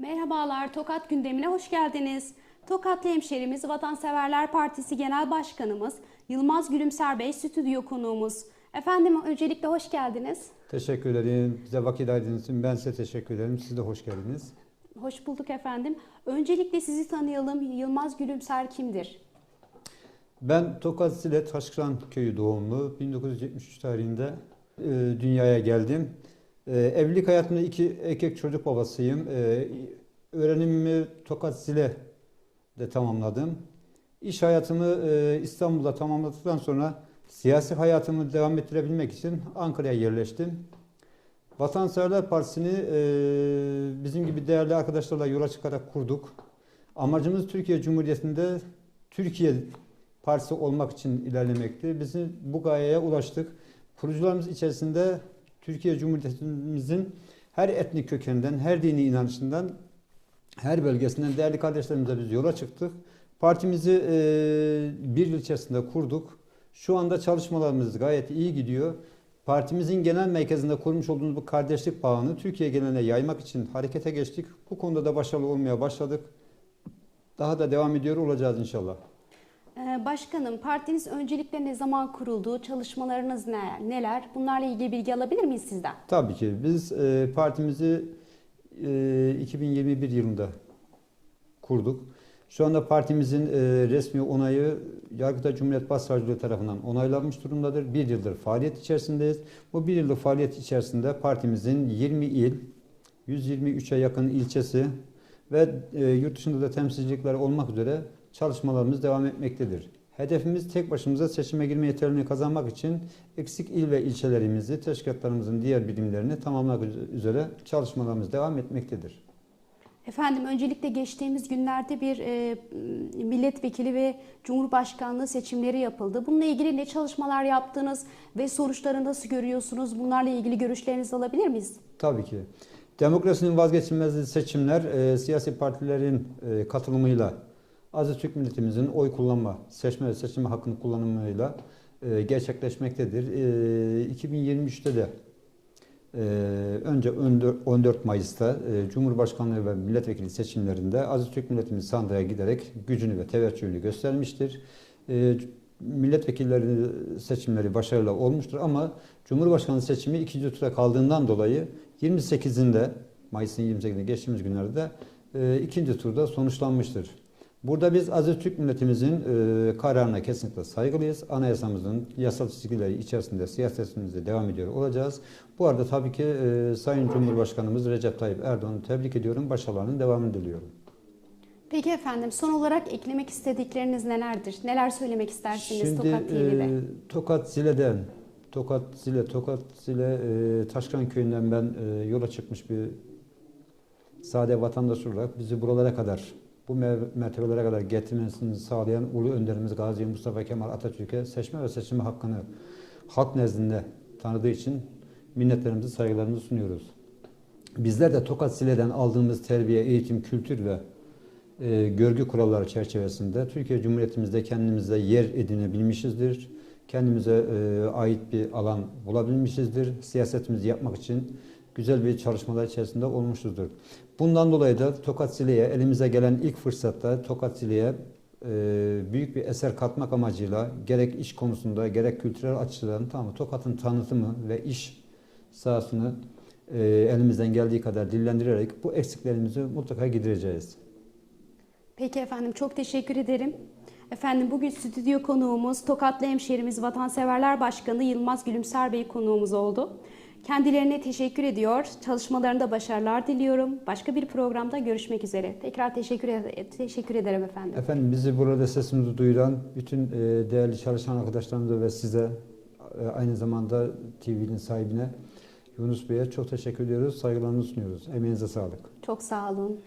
Merhabalar, Tokat gündemine hoş geldiniz. Tokatlı hemşerimiz Vatanseverler Partisi Genel Başkanımız Yılmaz Gülümser Bey stüdyo konuğumuz. Efendim öncelikle hoş geldiniz. Teşekkür ederim. Bize vakit ayırdığınız için ben size teşekkür ederim. Siz de hoş geldiniz. Hoş bulduk efendim. Öncelikle sizi tanıyalım. Yılmaz Gülümser kimdir? Ben Tokat Zile Taşkıran Köyü doğumlu. 1973 tarihinde e, dünyaya geldim. E, evlilik hayatımda iki erkek çocuk babasıyım. E, öğrenimimi Tokat Zile'de tamamladım. İş hayatımı e, İstanbul'da tamamladıktan sonra siyasi hayatımı devam ettirebilmek için Ankara'ya yerleştim. Vatanseverler Partisi'ni e, bizim gibi değerli arkadaşlarla yola çıkarak kurduk. Amacımız Türkiye Cumhuriyeti'nde Türkiye Partisi olmak için ilerlemekti. Biz bu gayeye ulaştık. Kurucularımız içerisinde Türkiye Cumhuriyetimizin her etnik kökeninden, her dini inanışından, her bölgesinden değerli kardeşlerimize biz yola çıktık. Partimizi e, bir yıl içerisinde kurduk. Şu anda çalışmalarımız gayet iyi gidiyor. Partimizin genel merkezinde kurmuş olduğumuz bu kardeşlik bağını Türkiye geneline yaymak için harekete geçtik. Bu konuda da başarılı olmaya başladık. Daha da devam ediyor olacağız inşallah. Ee, Başkanım, partiniz öncelikle ne zaman kuruldu? Çalışmalarınız ne, neler? Bunlarla ilgili bilgi alabilir miyiz sizden? Tabii ki biz e, partimizi e, 2021 yılında kurduk. Şu anda partimizin e, resmi onayı Yargıtay Cumhuriyet Başsavcılığı tarafından onaylanmış durumdadır. Bir yıldır faaliyet içerisindeyiz. Bu bir yıllık faaliyet içerisinde partimizin 20 il, 123'e yakın ilçesi ve e, yurt dışında da temsilcilikler olmak üzere çalışmalarımız devam etmektedir. Hedefimiz tek başımıza seçime girme yeterliliğini kazanmak için eksik il ve ilçelerimizi, teşkilatlarımızın diğer birimlerini tamamlamak üzere çalışmalarımız devam etmektedir. Efendim öncelikle geçtiğimiz günlerde bir e, milletvekili ve cumhurbaşkanlığı seçimleri yapıldı. Bununla ilgili ne çalışmalar yaptınız ve sonuçları nasıl görüyorsunuz? Bunlarla ilgili görüşlerinizi alabilir miyiz? Tabii ki. Demokrasinin vazgeçilmez seçimler e, siyasi partilerin e, katılımıyla Aziz Türk milletimizin oy kullanma, seçme ve seçilme hakkını kullanımıyla e, gerçekleşmektedir. E, 2023'te de e, önce 14 Mayıs'ta e, Cumhurbaşkanlığı ve milletvekili seçimlerinde Aziz Türk milletimiz sandığa giderek gücünü ve teveccühünü göstermiştir. E, milletvekilleri seçimleri başarılı olmuştur ama Cumhurbaşkanı seçimi ikinci tura kaldığından dolayı 28'inde Mayıs'ın 28'inde geçtiğimiz günlerde e, ikinci turda sonuçlanmıştır. Burada biz Aziz Türk milletimizin e, kararına kesinlikle saygılıyız. Anayasamızın yasal çizgileri içerisinde siyasetimize devam ediyor olacağız. Bu arada tabii ki e, Sayın Cumhurbaşkanımız Recep Tayyip Erdoğan'ı tebrik ediyorum. Başarılarının devamını diliyorum. Peki efendim son olarak eklemek istedikleriniz nelerdir? Neler söylemek istersiniz Şimdi Tokat TV'de? e, Tokat Zile'den, Tokat Zile, Tokat Zile e, Taşkıran Köyü'nden ben e, yola çıkmış bir sade vatandaş olarak bizi buralara kadar bu mertebelere kadar getirmesini sağlayan Ulu Önderimiz Gazi Mustafa Kemal Atatürk'e seçme ve seçilme hakkını halk nezdinde tanıdığı için minnetlerimizi, saygılarımızı sunuyoruz. Bizler de Tokat Sile'den aldığımız terbiye, eğitim, kültür ve e, görgü kuralları çerçevesinde Türkiye Cumhuriyetimizde kendimize yer edinebilmişizdir. Kendimize e, ait bir alan bulabilmişizdir. Siyasetimizi yapmak için güzel bir çalışmalar içerisinde olmuşuzdur. Bundan dolayı da Tokat Sile'ye elimize gelen ilk fırsatta Tokat Sile'ye e, büyük bir eser katmak amacıyla gerek iş konusunda gerek kültürel açıdan tamam Tokat'ın tanıtımı ve iş sahasını e, elimizden geldiği kadar dillendirerek bu eksiklerimizi mutlaka gidereceğiz. Peki efendim çok teşekkür ederim. Efendim bugün stüdyo konuğumuz Tokatlı hemşerimiz Vatanseverler Başkanı Yılmaz Gülümser Bey konuğumuz oldu. Kendilerine teşekkür ediyor. Çalışmalarında başarılar diliyorum. Başka bir programda görüşmek üzere. Tekrar teşekkür, ed- teşekkür ederim efendim. Efendim bizi burada sesimizi duyuran bütün e, değerli çalışan arkadaşlarımıza ve size e, aynı zamanda TV'nin sahibine Yunus Bey'e çok teşekkür ediyoruz. Saygılarımızı sunuyoruz. Emeğinize sağlık. Çok sağ olun.